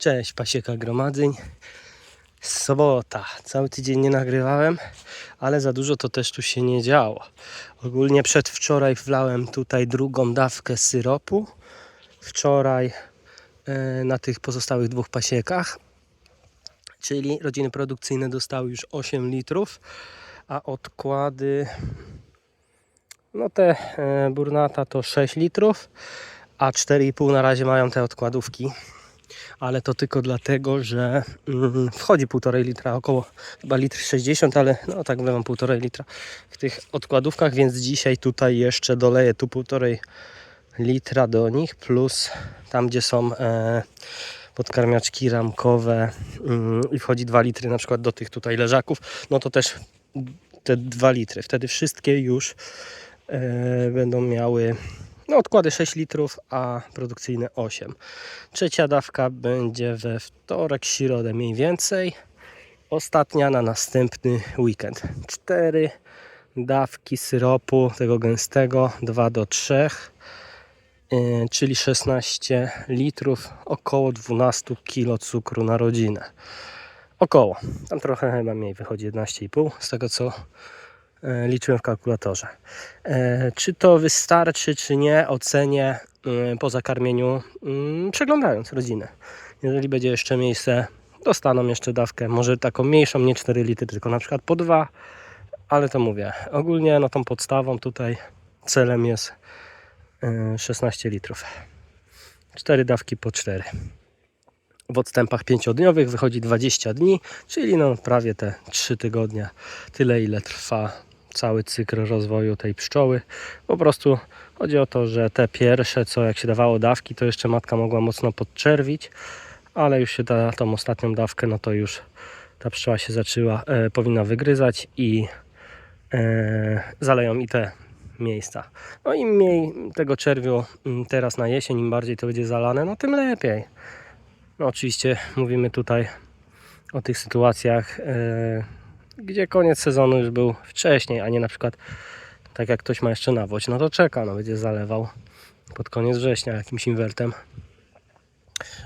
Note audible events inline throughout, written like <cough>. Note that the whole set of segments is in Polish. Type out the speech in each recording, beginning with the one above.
Cześć, pasieka gromadzeń. Sobota. Cały tydzień nie nagrywałem, ale za dużo to też tu się nie działo. Ogólnie przedwczoraj wlałem tutaj drugą dawkę syropu. Wczoraj e, na tych pozostałych dwóch pasiekach, czyli rodziny produkcyjne dostały już 8 litrów, a odkłady, no te e, burnata to 6 litrów, a 4,5 na razie mają te odkładówki ale to tylko dlatego, że mm, wchodzi 1,5 litra, około chyba litr 60, ale no tak wlewam 1,5 litra w tych odkładówkach, więc dzisiaj tutaj jeszcze doleję tu 1,5 litra do nich, plus tam gdzie są e, podkarmiaczki ramkowe mm, i wchodzi 2 litry na przykład do tych tutaj leżaków, no to też te 2 litry. Wtedy wszystkie już e, będą miały no, odkłady 6 litrów, a produkcyjne 8. Trzecia dawka będzie we wtorek, środę mniej więcej. Ostatnia na następny weekend. 4 dawki syropu tego gęstego, 2 do 3, yy, czyli 16 litrów, około 12 kg cukru na rodzinę. Około. Tam trochę chyba mniej wychodzi 11,5 z tego co liczyłem w kalkulatorze. E, Czy to wystarczy, czy nie, ocenię e, po zakarmieniu, mm, przeglądając rodzinę. Jeżeli będzie jeszcze miejsce, dostaną jeszcze dawkę, może taką mniejszą, nie 4 litry, tylko na przykład po 2, ale to mówię, ogólnie no tą podstawą tutaj celem jest e, 16 litrów. 4 dawki po 4. W odstępach 5-dniowych wychodzi 20 dni, czyli no prawie te 3 tygodnie, tyle ile trwa cały cykl rozwoju tej pszczoły. Po prostu chodzi o to, że te pierwsze, co jak się dawało dawki, to jeszcze matka mogła mocno podczerwić, ale już się da tą ostatnią dawkę, no to już ta pszczoła się zaczęła, e, powinna wygryzać i e, zaleją i te miejsca. No im mniej tego czerwiu mm, teraz na jesień, im bardziej to będzie zalane, no tym lepiej. No oczywiście mówimy tutaj o tych sytuacjach, e, gdzie koniec sezonu już był wcześniej, a nie na przykład tak jak ktoś ma jeszcze nawódź, no to czeka, no będzie zalewał pod koniec września jakimś inwertem.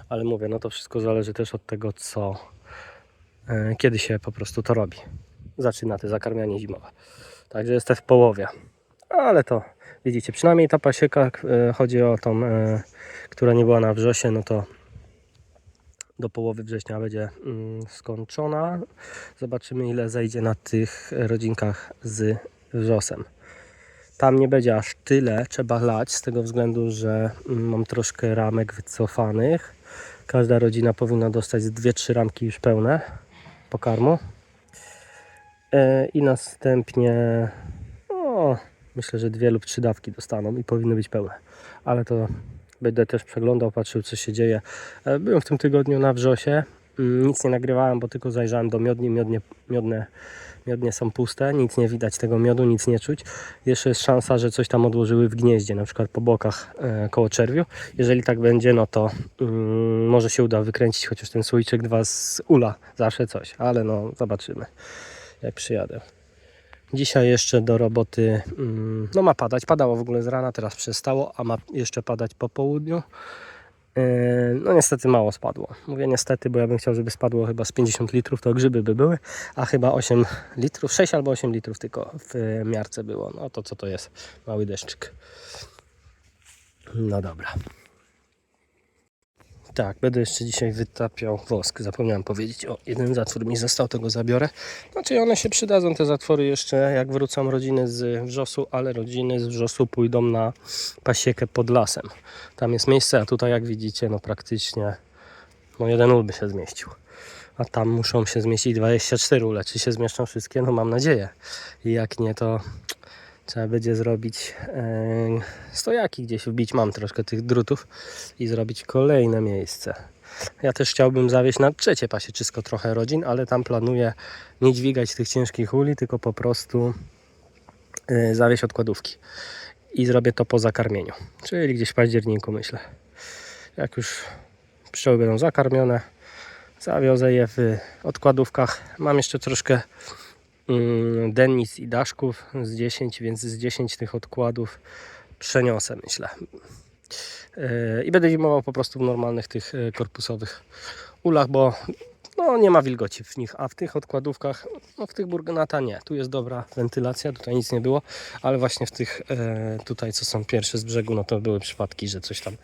Ale mówię, no to wszystko zależy też od tego, co, e, kiedy się po prostu to robi. Zaczyna te zakarmianie zimowe. Także jestem w połowie. Ale to widzicie, przynajmniej ta pasieka, e, chodzi o tą, e, która nie była na wrzosie, no to do połowy września będzie mm, skończona. Zobaczymy ile zejdzie na tych rodzinkach z wrzosem. Tam nie będzie aż tyle trzeba lać z tego względu, że mm, mam troszkę ramek wycofanych. Każda rodzina powinna dostać z 2-3 ramki już pełne pokarmu. E, I następnie no, myślę, że dwie lub trzy dawki dostaną i powinny być pełne. Ale to Będę też przeglądał, patrzył co się dzieje. E, Byłem w tym tygodniu na wrzosie. Mm, Nic nie nagrywałem, bo tylko zajrzałem do miodni. Miodnie, miodne, miodnie są puste, nic nie widać tego miodu, nic nie czuć. Jeszcze jest szansa, że coś tam odłożyły w gnieździe, na przykład po bokach e, koło czerwiu. Jeżeli tak będzie, no to mm, może się uda wykręcić chociaż ten słoiczek dwa z ula. Zawsze coś, ale no zobaczymy jak przyjadę. Dzisiaj jeszcze do roboty, mm, no ma padać, padało w ogóle z rana, teraz przestało, a ma jeszcze padać po południu. Yy, No niestety mało spadło. Mówię niestety, bo ja bym chciał, żeby spadło chyba z 50 litrów, to grzyby by były, a chyba 8 litrów, 6 albo 8 litrów tylko w miarce było. No to co to jest? Mały deszczyk. No dobra. Tak, będę jeszcze dzisiaj wytapiał wosk. Zapomniałem powiedzieć. O, jeden zatwór mi został, to go zabiorę. Znaczy one się przydadzą, te zatwory jeszcze jak wrócą rodziny z wrzosu, ale rodziny z wrzosu pójdą na pasiekę pod lasem. Tam jest miejsce, a tutaj jak widzicie, no praktycznie no jeden ul by się zmieścił. A tam muszą się zmieścić 24 ule. Czy się zmieszczą wszystkie? No mam nadzieję. I jak nie, to trzeba będzie zrobić e, stojaki gdzieś wbić. Mam troszkę tych drutów i zrobić kolejne miejsce. Ja też chciałbym zawieźć na trzecie pasieczysko trochę rodzin, ale tam planuję nie dźwigać tych ciężkich uli, tylko po prostu e, zawieźć odkładówki. I zrobię to po zakarmieniu, czyli gdzieś w październiku myślę. Jak już pszczoły będą zakarmione, zawiozę je w odkładówkach. Mam jeszcze troszkę mm, dennic i daszków z 10, więc z 10 tych odkładów przeniosę, myślę. Yy, I będę zimował po prostu w normalnych tych yy, korpusowych ulach, bo no, nie ma wilgoci w nich, a w tych odkładówkach, no w tych Burgenata nie. Tu jest dobra wentylacja, tutaj nic nie było, ale właśnie w tych e, tutaj, co są pierwsze z brzegu, no to były przypadki, że coś tam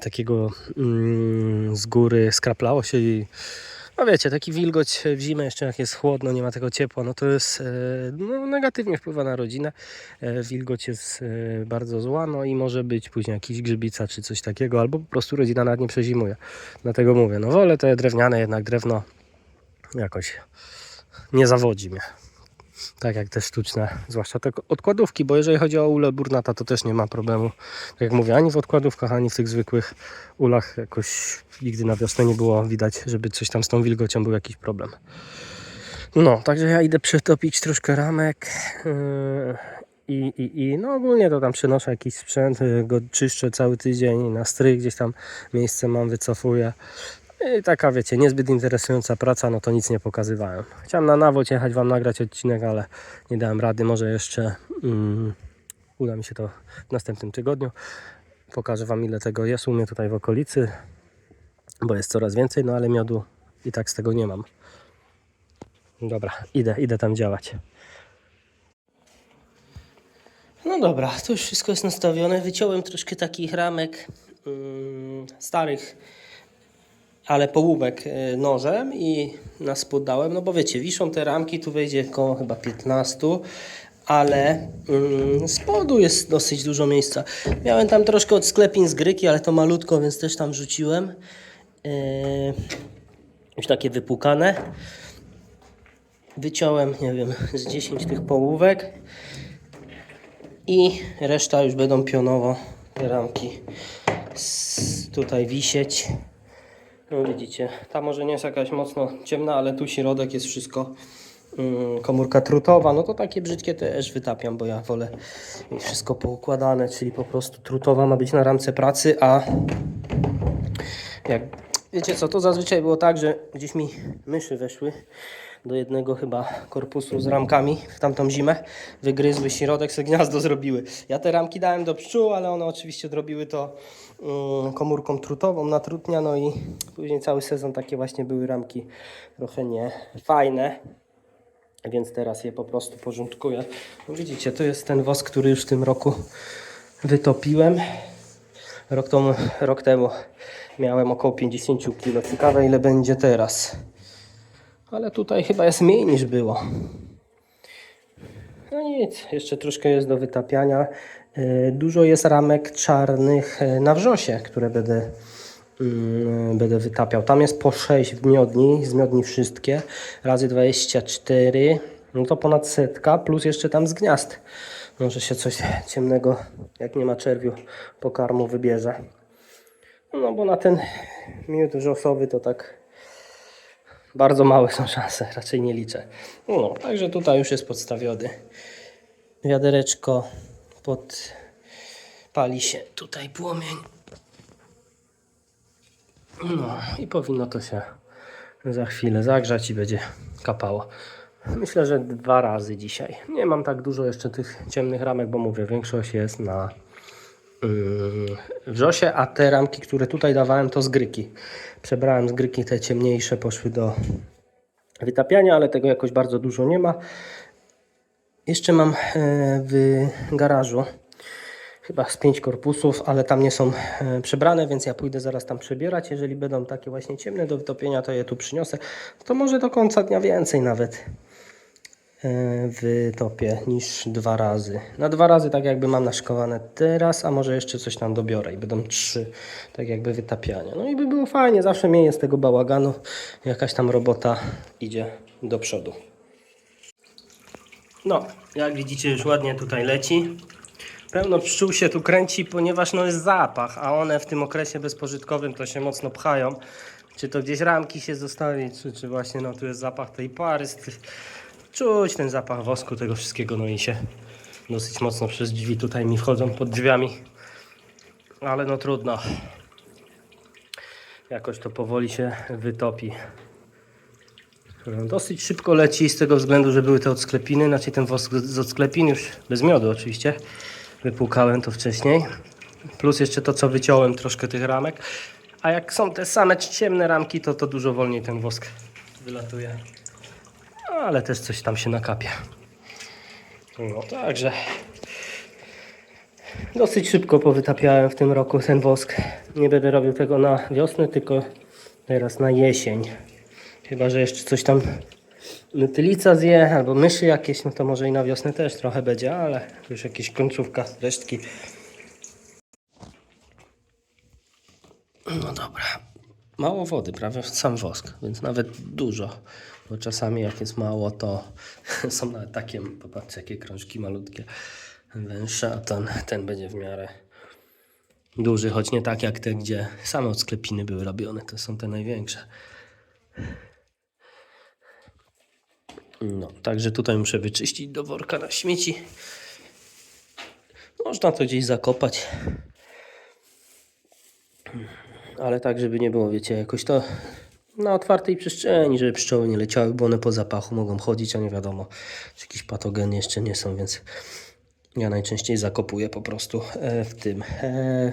takiego mm, z góry skraplało się i no wiecie, taki wilgoć w zimę, jeszcze jak jest chłodno, nie ma tego ciepła, no to jest e, no, negatywnie wpływa na rodzinę. E, wilgoć jest e, bardzo zła, no i może być później jakiś grzybica czy coś takiego, albo po prostu rodzina nawet nie przezimuje. Dlatego mówię, no wolę te drewniane, jednak drewno jakoś nie zawodzi mnie. Tak jak te sztuczne, zwłaszcza te odkładówki, bo jeżeli chodzi o ule burnata, to też nie ma problemu. Tak jak mówię, ani w odkładówkach, ani w tych zwykłych ulach jakoś nigdy na wiosnę nie było widać, żeby coś tam z tą wilgocią był jakiś problem. No, także ja idę przetopić troszkę ramek. Yy, I, i, I no ogólnie to tam przenoszę jakiś sprzęt, yy, go czyszczę cały tydzień na strych, gdzieś tam miejsce mam, wycofuję. I taka wiecie, niezbyt interesująca praca, no to nic nie pokazywałem. Chciałem na nawoć jechać Wam nagrać odcinek, ale nie dałem rady. Może jeszcze mm, uda mi się to w następnym tygodniu. Pokażę Wam ile tego jest u mnie tutaj w okolicy, bo jest coraz więcej, no ale miodu i tak z tego nie mam. Dobra, idę, idę tam działać. No dobra, to już wszystko jest nastawione. Wyciąłem troszkę takich ramek mm, starych ale połówek e, nożem i na spód dałem, no bo wiecie, wiszą te ramki, tu wejdzie około chyba 15, ale mm, spodu jest dosyć dużo miejsca. Miałem tam troszkę od sklepin z gryki, ale to malutko, więc też tam rzuciłem. Yy, już takie wypukane. Wyciąłem, nie wiem, z 10 tych połówek i reszta już będą pionowo te ramki tutaj wisieć. No widzicie, ta może nie jest jakaś mocno ciemna, ale tu środek jest wszystko mm, komórka trutowa. No to takie brzydkie też wytapiam, bo ja wolę mieć wszystko poukładane, czyli po prostu trutowa ma być na ramce pracy, a jak wiecie co, to zazwyczaj było tak, że gdzieś mi myszy weszły do jednego chyba korpusu z ramkami w tamtą zimę, wygryzły środek, sobie gniazdo zrobiły. Ja te ramki dałem do pszczół, ale one oczywiście zrobiły to mm, komórką trutową na trutnia, no i później cały sezon takie właśnie były ramki trochę nie fajne. Więc teraz je po prostu porządkuję. No widzicie, to jest ten wosk, który już w tym roku wytopiłem. Rok temu, rok temu miałem około 50 kg. Ciekawe ile będzie teraz. Ale tutaj chyba jest mniej niż było. No nic, jeszcze troszkę jest do wytapiania. E, Dużo jest ramek czarnych e, na wrzosie, które będę, mm, będę wytapiał. Tam jest po 6 w miodni, z miodni wszystkie, razy 24, no to ponad setka, plus jeszcze tam z gniazd. Może się coś ciemnego, jak nie ma czerwiu, pokarmu wybierze. No bo na ten miód wrzosowy to tak bardzo małe są szanse, <laughs> raczej nie liczę. No, także tutaj już jest podstawiony. Wiadereczko podpali się tutaj płomień. No i powinno to się za chwilę zagrzać i będzie kapało. Myślę, że dwa razy dzisiaj. Nie mam tak dużo jeszcze tych ciemnych ramek, bo mówię, większość jest na wrzosie, a te ramki, które tutaj dawałem, to z gryki. Przebrałem z gryki, te ciemniejsze poszły do wytapiania, ale tego jakoś bardzo dużo nie ma. Jeszcze mam e, w garażu chyba z pięć korpusów, ale tam nie są e, przebrane, więc ja pójdę zaraz tam przebierać. Jeżeli będą takie właśnie ciemne do wytopienia, to je tu przyniosę. To może do końca dnia więcej nawet wytopię niż dwa razy. Na dwa razy tak jakby mam naszkowane teraz, a może jeszcze coś tam dobiorę i będą trzy tak jakby wytapiania. No i by było fajnie, zawsze mniej z tego bałaganu, jakaś tam robota idzie do przodu. No, jak widzicie już ładnie tutaj leci. Pełno pszczół się tu kręci, ponieważ no jest zapach, a one w tym okresie bezpożytkowym to się mocno pchają. Czy to gdzieś ramki się zostawi, czy, czy właśnie no tu jest zapach tej pary. st- Czuć ten zapach wosku, tego wszystkiego, no i się dosyć mocno przez drzwi tutaj mi wchodzą pod drzwiami. Ale no trudno. Jakoś to powoli się wytopi. Dosyć szybko leci z tego względu, że były te odsklepiny, znaczy ten wosk z odsklepin już bez miodu oczywiście. Wypłukałem to wcześniej. Plus jeszcze to, co wyciąłem troszkę tych ramek. A jak są te same ciemne ramki, to to dużo wolniej ten wosk wylatuje. Ale też coś tam się nakapie. No także dosyć szybko powytapiałem w tym roku ten wosk. Nie będę robił tego na wiosnę, tylko teraz na jesień. Chyba, że jeszcze coś tam tylica zje, albo myszy jakieś, no to może i na wiosnę też trochę będzie, ale już jakieś końcówka, resztki. No dobra. Mało wody, prawie sam wosk, więc nawet dużo. Bo czasami jak jest mało, to <laughs> są nawet takie, popatrzcie, jakie krążki malutkie, węższe, a ten, ten będzie w miarę duży, choć nie tak jak te, gdzie same od sklepiny były robione. To są te największe. No, także tutaj muszę wyczyścić do worka na śmieci. Można to gdzieś zakopać. Ale tak, żeby nie było, wiecie, jakoś to na otwartej przestrzeni, żeby pszczoły nie leciały, bo one po zapachu mogą chodzić, a nie wiadomo, czy jakieś patogeny jeszcze nie są, więc ja najczęściej zakopuję po prostu e, w tym, e,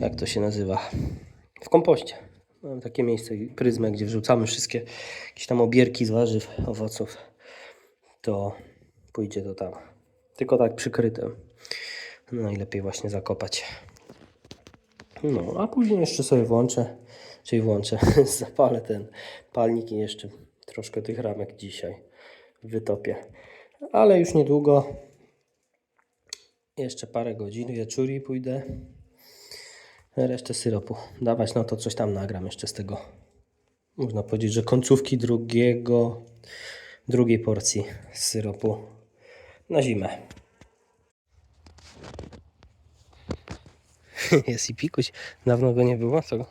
jak to się nazywa, w kompoście. Mam takie miejsce, pryzmę, gdzie wrzucamy wszystkie jakieś tam obierki z warzyw, owoców, to pójdzie to tam. Tylko tak przykrytem. Najlepiej właśnie zakopać. No, a później jeszcze sobie włączę, czyli włączę, <laughs> zapalę ten palnik i jeszcze troszkę tych ramek dzisiaj wytopię. Ale już niedługo, jeszcze parę godzin, wieczór i pójdę resztę syropu dawać, no to coś tam nagram jeszcze z tego. Można powiedzieć, że końcówki drugiego, drugiej porcji syropu na zimę. <laughs> Jest i pikuś. Dawno go nie było, to,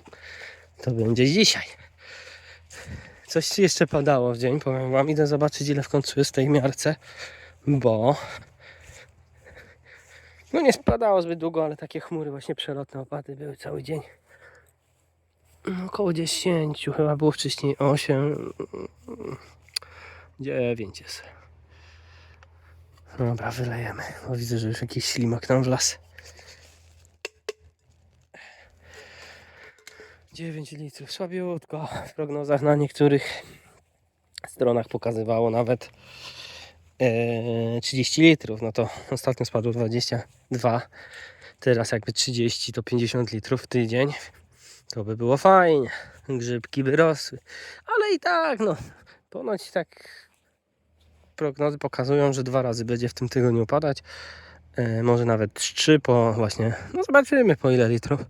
to będzie dzisiaj. Coś jeszcze padało w dzień, powiem wam. Idę zobaczyć ile w końcu jest w tej miarce, bo no nie spadało zbyt długo, ale takie chmury właśnie przelotne opady były cały dzień. No, około 10, chyba było wcześniej 8, 9 jest. Dobra, wylejemy. Bo widzę, że już jakiś ślimak nam wlazł. 9 litrów, słabiutko. W prognozach na niektórych stronach pokazywało nawet e, 30 litrów. No to ostatnio spadło 22. Teraz jakby 30 to 50 litrów w tydzień. To by było fajnie. Grzybki by rosły. Ale i tak, no, ponoć tak prognozy pokazują, że dwa razy będzie w tym tygodniu padać. E, może nawet trzy po właśnie, no zobaczymy po ile litrów.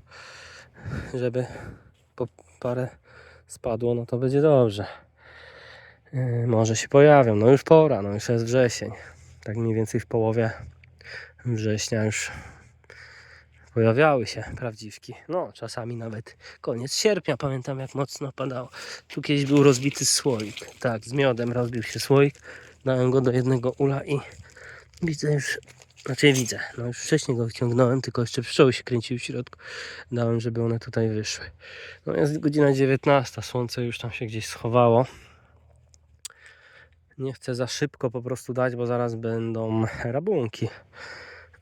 Żeby po parę spadło, no to będzie dobrze. Yy, może się pojawią, no już pora, no już jest wrzesień. Tak mniej więcej w połowie września już pojawiały się prawdziwki. No, czasami nawet koniec sierpnia, pamiętam jak mocno padało. Tu kiedyś był rozbity słoik. Tak, z miodem rozbił się słoik. Dałem go do jednego ula i widzę już, znaczy widzę, no już wcześniej go wyciągnąłem, tylko jeszcze pszczoły się kręciły w środku. Dałem, żeby one tutaj wyszły. No jest godzina 19, słońce już tam się gdzieś schowało. Nie chcę za szybko po prostu dać, bo zaraz będą rabunki.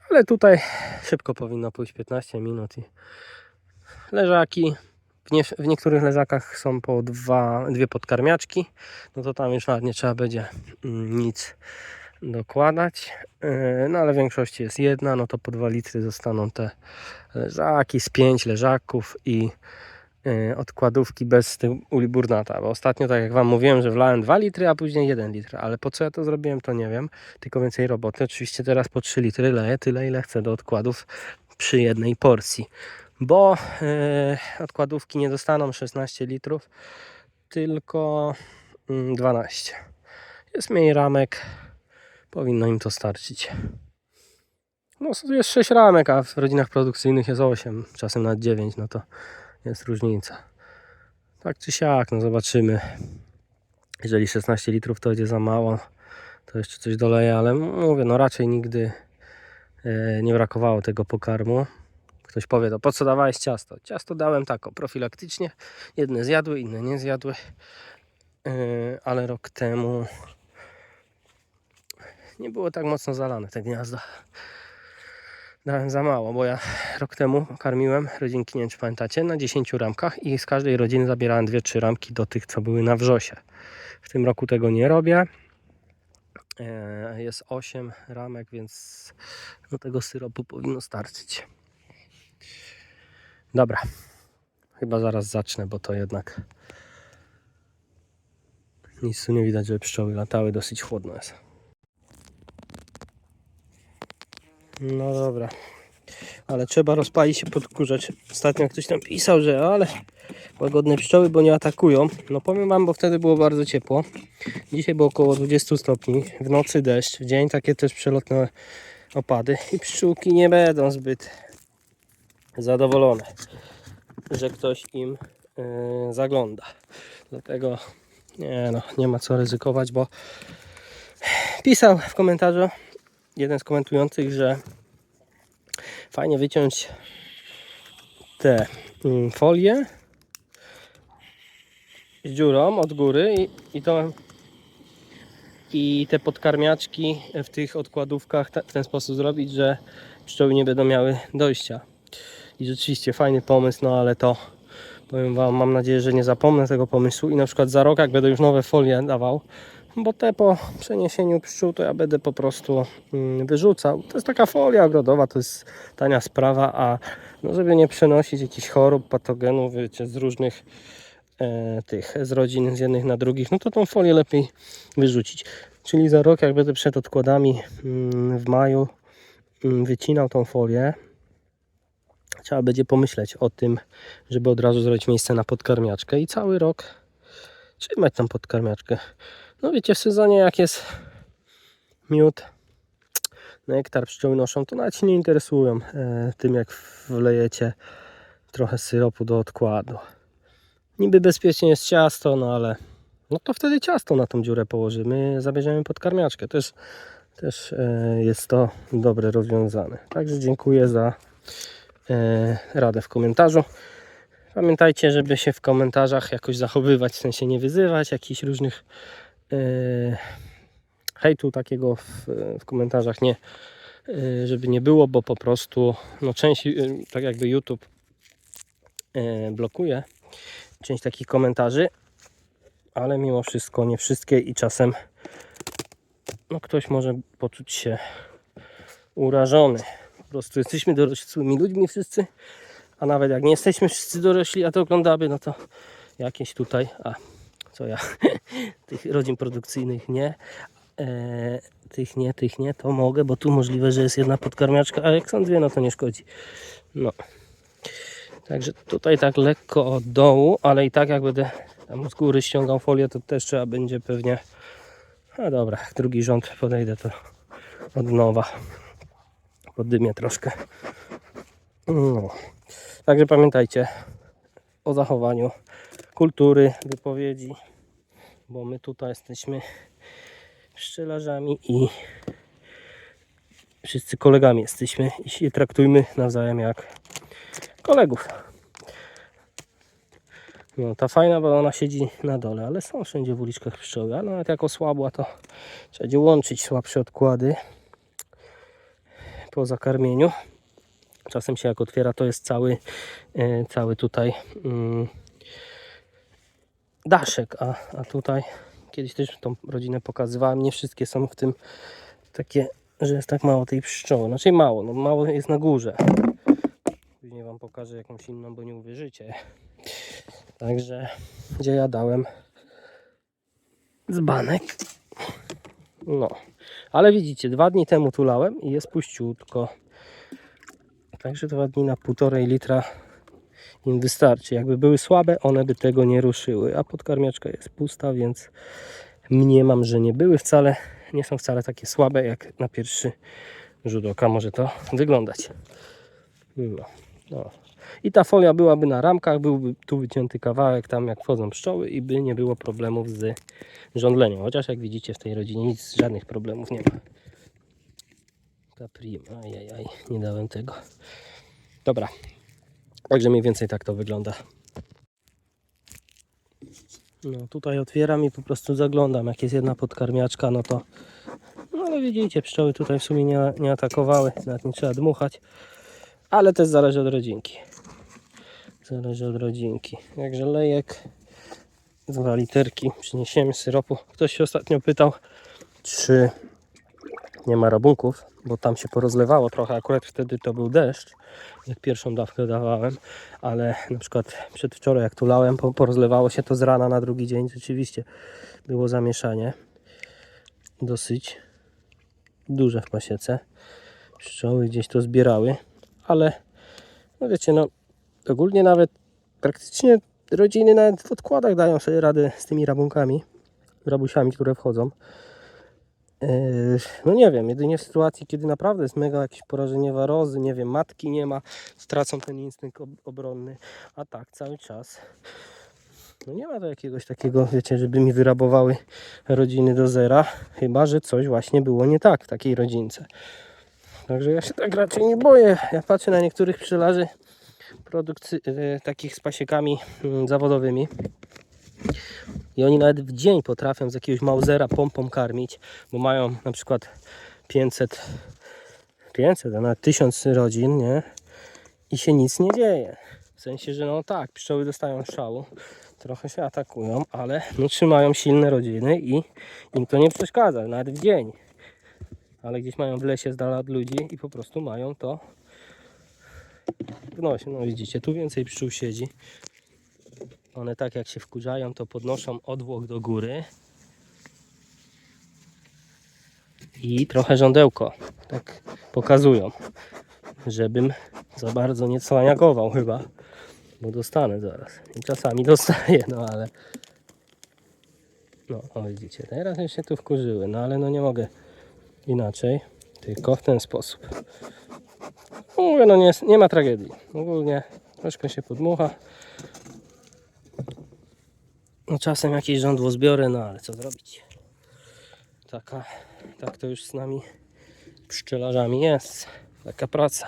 Ale tutaj szybko powinno pójść 15 minut i leżaki. W, nie, w niektórych leżakach są po dwa, dwie podkarmiaczki. No to tam już ładnie trzeba będzie mm, nic dokładać. Yy, No ale w większości jest jedna, no to po 2 litry zostaną te leżaki z 5 leżaków i yy, odkładówki bez tych uli burnata. Bo ostatnio, tak jak Wam mówiłem, że wlałem 2 litry, a później 1 litr. Ale po co ja to zrobiłem, to nie wiem. Tylko więcej roboty. Oczywiście teraz po 3 litry leję tyle, ile chcę do odkładów przy jednej porcji. Bo yy, odkładówki nie dostaną 16 litrów, tylko mm, 12. Jest mniej ramek, powinno im to starczyć. No jest 6 ramek, a w rodzinach produkcyjnych jest 8, czasem nawet 9, no to jest różnica. Tak czy siak, no zobaczymy. Jeżeli 16 litrów to będzie za mało, to jeszcze coś doleję, ale mówię, no raczej nigdy e, nie brakowało tego pokarmu. Ktoś powie, to po co dawałeś ciasto? Ciasto dałem tak, profilaktycznie. Jedne zjadły, inne nie zjadły. E, ale rok temu nie było tak mocno zalane te gniazda. dałem za mało, bo ja rok temu karmiłem rodzinki, nie wiem czy pamiętacie, na 10 ramkach i z każdej rodziny zabierałem 2-3 ramki do tych, co były na wrzosie. W tym roku tego nie robię. E, Jest 8 ramek, więc do tego syropu powinno starczyć. Dobra, chyba zaraz zacznę, bo to jednak nic tu nie widać, żeby pszczoły latały, dosyć chłodno jest. No dobra. Ale trzeba rozpalić się podkurzać. Ostatnio ktoś tam pisał, że ale łagodne pszczoły, bo nie atakują. No powiem wam, bo wtedy było bardzo ciepło. Dzisiaj było około 20 stopni. W nocy deszcz, w dzień takie też przelotne opady. I pszczółki nie będą zbyt zadowolone, że ktoś im yy, zagląda. Dlatego nie no, nie ma co ryzykować, bo pisał w komentarzu jeden z komentujących, że fajnie wyciąć te mm, folie z dziurą od góry i, i to i te podkarmiaczki w tych odkładówkach w ten sposób zrobić, że pszczoły nie będą miały dojścia. I rzeczywiście fajny pomysł, no ale to powiem Wam, mam nadzieję, że nie zapomnę tego pomysłu i na przykład za rok, jak będę już nowe folie dawał, bo te po przeniesieniu pszczół to ja będę po prostu mm, wyrzucał. To jest taka folia ogrodowa, to jest tania sprawa, a no, żeby nie przenosić jakichś chorób, patogenów, wiecie, z różnych e, tych, z rodzin z jednych na drugich, no to tą folię lepiej wyrzucić. Czyli za rok, jak będę przed odkładami mm, w maju mm, wycinał tą folię, trzeba będzie pomyśleć o tym, żeby od razu zrobić miejsce na podkarmiaczkę i cały rok trzymać tam podkarmiaczkę. No wiecie, w sezonie jak jest miód, nektar pszczoły noszą, to nawet się nie interesują e, tym, jak wlejecie trochę syropu do odkładu. Niby bezpiecznie jest ciasto, no ale no to wtedy ciasto na tą dziurę położymy, zabierzemy podkarmiaczkę. Też, też e, jest to dobre rozwiązane. Także dziękuję za e, radę w komentarzu. Pamiętajcie, żeby się w komentarzach jakoś zachowywać, w sensie nie wyzywać jakichś różnych e, hejtu takiego w, w komentarzach nie, e, żeby nie było, bo po prostu no część, e, tak jakby YouTube e, blokuje część takich komentarzy, ale mimo wszystko nie wszystkie i czasem no ktoś może poczuć się urażony. Po prostu jesteśmy dorosłymi ludźmi wszyscy, a nawet jak nie jesteśmy wszyscy dorośli, a to oglądamy, no to jakieś tutaj, a co ja, <laughs> tych rodzin produkcyjnych nie, e, tych nie, tych nie, to mogę, bo tu możliwe, że jest jedna podkarmiaczka, a jak są dwie, no to nie szkodzi. No. Także tutaj tak lekko od dołu, ale i tak jak będę tam z góry ściągał folię, to też trzeba będzie pewnie. A dobra, drugi rząd podejdę, to od nowa. Poddymię troszkę. No. Także pamiętajcie o zachowaniu kultury wypowiedzi, bo my tutaj jesteśmy pszczelarzami i wszyscy kolegami jesteśmy i się traktujmy nawzajem jak kolegów. No ta fajna, bo ona siedzi na dole, ale są wszędzie w uliczkach pszczoły, ale nawet jako słabła to trzeba łączyć słabsze odkłady po zakarmieniu. Czasem się jak otwiera, to jest cały, e, cały tutaj mm, daszek, a, a tutaj kiedyś też tą rodzinę pokazywałem, nie wszystkie są w tym takie, że jest tak mało tej pszczoły, znaczy mało, no mało jest na górze. Później Wam pokażę jakąś inną, bo nie uwierzycie. Także gdzie ja dałem dzbanek. No, ale widzicie, dwa dni temu tulałem i jest puściutko. Także dwa dni na półtorej litra im wystarczy. Jakby były słabe, one by tego nie ruszyły. A podkarmiaczka jest pusta, więc mniemam, że nie były wcale, nie są wcale takie słabe, jak na pierwszy rzut oka może to wyglądać. No, no. I ta folia byłaby na ramkach, byłby tu wycięty kawałek, tam jak wchodzą pszczoły i by nie było problemów z żądleniem. Chociaż jak widzicie w tej rodzinie nic, żadnych problemów nie ma. Caprim, ajajaj, nie dałem tego. Dobra, także mniej więcej tak to wygląda. No tutaj otwieram i po prostu zaglądam. Jak jest jedna podkarmiaczka, no to No ale widzicie, pszczoły tutaj w sumie nie, nie atakowały, nawet nie trzeba dmuchać. Ale też zależy od rodzinki. Zależy od rodzinki. Także lejek, dwa literki, przyniesiemy syropu. Ktoś się ostatnio pytał, czy nie ma rabunków, bo tam się porozlewało trochę. Akurat wtedy to był deszcz, jak pierwszą dawkę dawałem, ale na przykład przedwczoraj, jak tu lałem, po- porozlewało się to z rana na drugi dzień. Rzeczywiście było zamieszanie. Dosyć duże w pasiece. Pszczoły gdzieś to zbierały, ale no wiecie, no ogólnie nawet praktycznie rodziny nawet w odkładach dają sobie radę z tymi rabunkami, rabusiami, które wchodzą. Yy, No nie wiem, jedynie w sytuacji, kiedy naprawdę jest mega jakieś porażenie warozy, nie wiem, matki nie ma, stracą ten instynkt ob- obronny, a tak cały czas. No nie ma to jakiegoś takiego, wiecie, żeby mi wyrabowały rodziny do zera, chyba że coś właśnie było nie tak w takiej rodzince. Także ja się tak raczej nie boję. Ja patrzę na niektórych pszczelarzy produkcji e, takich z pasiekami mm, zawodowymi. I oni nawet w dzień potrafią z jakiegoś mauzera pompą karmić, bo mają na przykład 500, 500, a nawet 1000 rodzin, nie? I się nic nie dzieje. W sensie, że no tak, pszczoły dostają szału, trochę się atakują, ale no trzymają silne rodziny i im to nie przeszkadza, nawet w dzień. Ale gdzieś mają w lesie z dala od ludzi i po prostu mają to w nosie. No widzicie, tu więcej pszczół siedzi. One tak jak się wkurzają, to podnoszą odwłok do góry. I trochę żądełko tak pokazują, żebym za bardzo nie cwaniakował chyba, bo dostanę zaraz. I czasami dostaję, no ale... No, o widzicie, teraz już się tu wkurzyły, no ale no nie mogę inaczej, tylko w ten sposób. Mówię, no nie, nie ma tragedii. Ogólnie troszkę się podmucha. No czasem jakieś żądło zbiorę, no ale co zrobić? Taka, tak to już z nami pszczelarzami jest. Taka praca.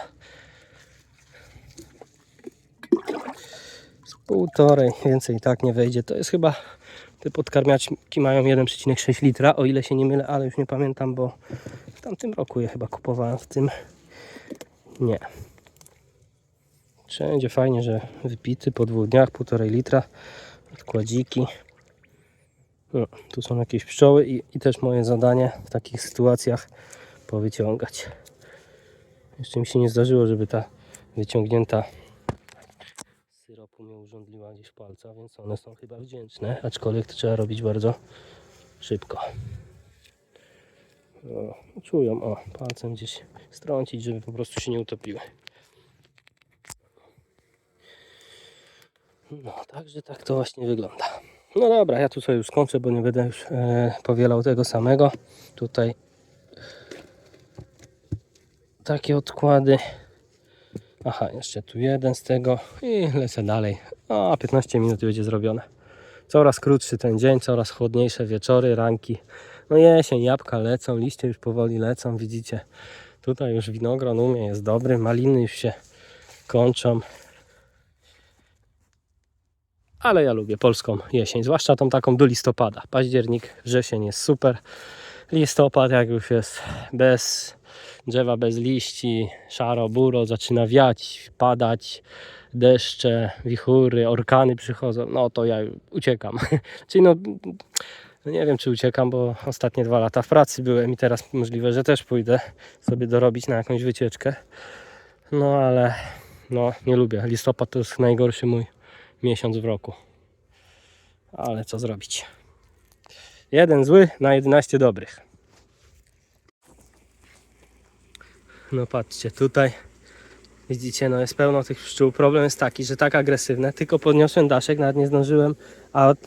Z półtorej, więcej i tak nie wejdzie. To jest chyba, te podkarmiaczki mają 1,6 litra, o ile się nie mylę, ale już nie pamiętam, bo w tamtym roku je chyba kupowałem, w tym nie. Wszędzie fajnie, że wypity po dwóch dniach, półtorej litra, odkładziki. No, tu są jakieś pszczoły i, i też moje zadanie w takich sytuacjach powyciągać. Jeszcze mi się nie zdarzyło, żeby ta wyciągnięta syropu mnie urządliła gdzieś palca, więc one są chyba wdzięczne, aczkolwiek to trzeba robić bardzo szybko. Czują, o, palcem gdzieś strącić, żeby po prostu się nie utopiły. No, także tak to właśnie wygląda. No dobra, ja tu sobie już skończę, bo nie będę już e, powielał tego samego. Tutaj takie odkłady. Aha, jeszcze tu jeden z tego i lecę dalej. A 15 minut będzie zrobione. Coraz krótszy ten dzień, coraz chłodniejsze wieczory, ranki. No jesień, jabłka lecą, liście już powoli lecą, widzicie. Tutaj już winogron u mnie jest dobry, maliny już się kończą. Ale ja lubię polską jesień, zwłaszcza tą taką do listopada. Październik, wrzesień jest super. Listopad jak już jest bez drzewa, bez liści, szaro, buro, zaczyna wiać, padać, deszcze, wichury, orkany przychodzą, no to ja uciekam. <laughs> Czyli no, nie wiem czy uciekam, bo ostatnie dwa lata w pracy byłem i teraz możliwe, że też pójdę sobie dorobić na jakąś wycieczkę. No ale no nie lubię. Listopad to jest najgorszy mój miesiąc w roku. Ale co zrobić? Jeden zły na 11 dobrych. No patrzcie, tutaj widzicie, no jest pełno tych pszczół. Problem jest taki, że tak agresywne, tylko podniosłem daszek, nawet nie zdążyłem, a od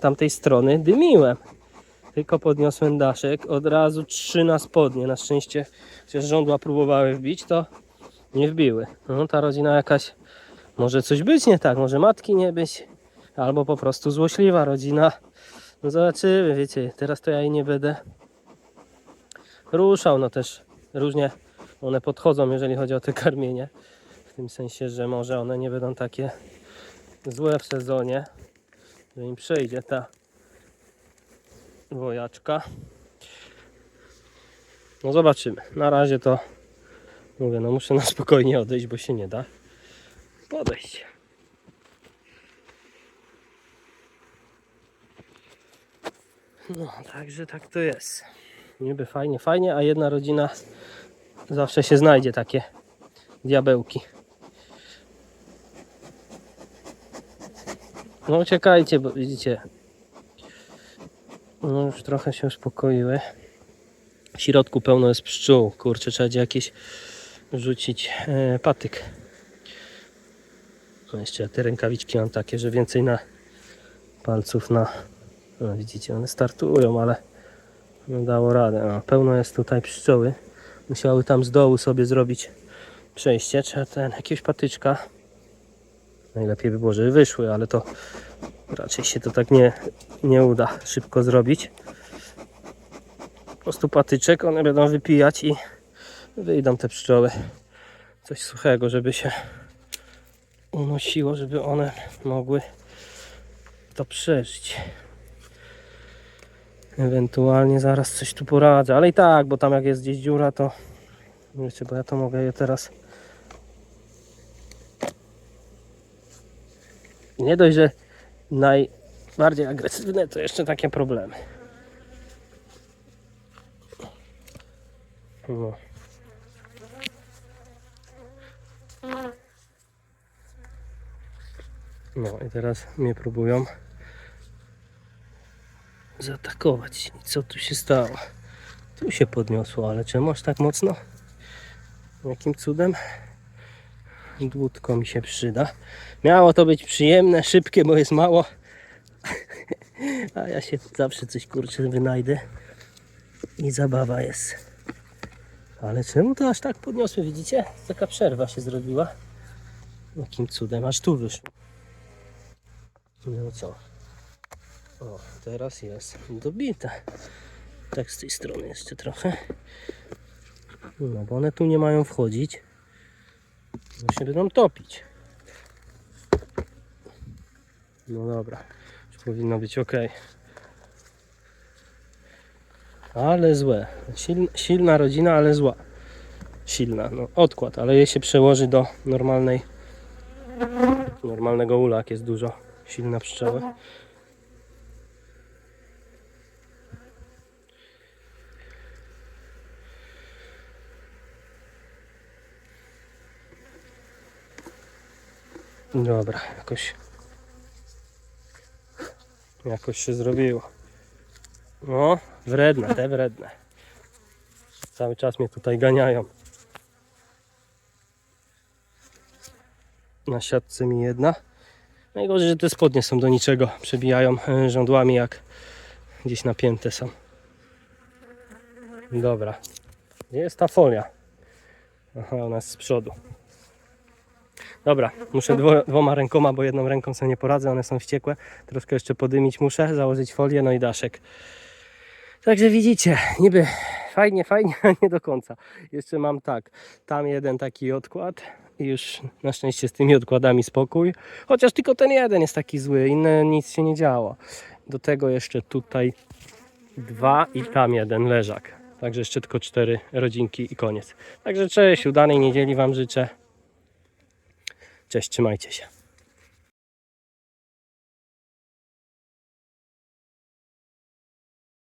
tamtej strony dymiłem. Tylko podniosłem daszek, od razu trzy na spodnie. Na szczęście, chociaż żądła próbowały wbić, to nie wbiły. No ta rodzina jakaś, może coś być nie tak, może matki nie być, albo po prostu złośliwa rodzina. No zobaczymy, wiecie, teraz to ja jej nie będę ruszał, no też różnie one podchodzą, jeżeli chodzi o te karmienie. W tym sensie, że może one nie będą takie złe w sezonie, że im przejdzie ta wojaczka. No zobaczymy. Na razie to mówię, no muszę na spokojnie odejść, bo się nie da podejść. No, także tak to jest. Niby fajnie, fajnie, a jedna rodzina zawsze się znajdzie takie diabełki. No uciekajcie, bo widzicie, no już trochę się uspokoiły. W środku pełno jest pszczół. Kurczę, trzeba będzie jakieś rzucić e, patyk. No jeszcze te rękawiczki mam takie, że więcej na palców na... No widzicie, one startują, ale no dało radę. No, pełno jest tutaj pszczoły. Musiały tam z dołu sobie zrobić przejście. Trzeba ten, jakiegoś patyczka. Najlepiej by było, żeby wyszły, ale to raczej się to tak nie, nie uda szybko zrobić. Po prostu patyczek, one będą wypijać i wyjdą te pszczoły. Coś suchego, żeby się unosiło, żeby one mogły to przeżyć. Ewentualnie zaraz coś tu poradzę, ale i tak, bo tam jak jest gdzieś dziura, to wiecie, bo ja to mogę je teraz nie dość, że najbardziej agresywne, to jeszcze takie problemy. No. No i teraz mnie próbują zaatakować. Co tu się stało? Tu się podniosło, ale czemu aż tak mocno? Jakim cudem? Dłutko mi się przyda. Miało to być przyjemne, szybkie, bo jest mało. A ja się zawsze coś kurczę wynajdę. I zabawa jest. Ale czemu to aż tak podniosły, widzicie? Taka przerwa się zrobiła. Jakim cudem, aż tu wyszło. No co? O, teraz jest dobite. Tak z tej strony jeszcze trochę. No bo one tu nie mają wchodzić. Bo się będą topić. No dobra. Już powinno być ok. Ale złe. Silna, silna rodzina, ale zła. Silna. No, odkład, ale jej się przełoży do normalnej normalnego ula, jest dużo silna pszczoła. Dobra, jakoś jakoś się zrobiło. No, wredne, te wredne. Cały czas mnie tutaj ganiają. Na siatce mi jedna. Najgorzej, że te spodnie są do niczego. Przebijają e, żądłami jak gdzieś napięte są. Dobra. Gdzie jest ta folia? Aha, ona jest z przodu. Dobra, muszę dwo, dwoma rękoma, bo jedną ręką sobie nie poradzę, one są wściekłe. Troszkę jeszcze podymić muszę, założyć folię, no i daszek. Także widzicie, niby fajnie, fajnie, a nie do końca. Jeszcze mam tak, tam jeden taki odkład i już na szczęście z tymi odkładami spokój. Chociaż tylko ten jeden jest taki zły, inne nic się nie działo. Do tego jeszcze tutaj dwa i tam jeden leżak. Także jeszcze tylko cztery rodzinki i koniec. Także cześć, udanej niedzieli Wam życzę. Cześć, trzymajcie się.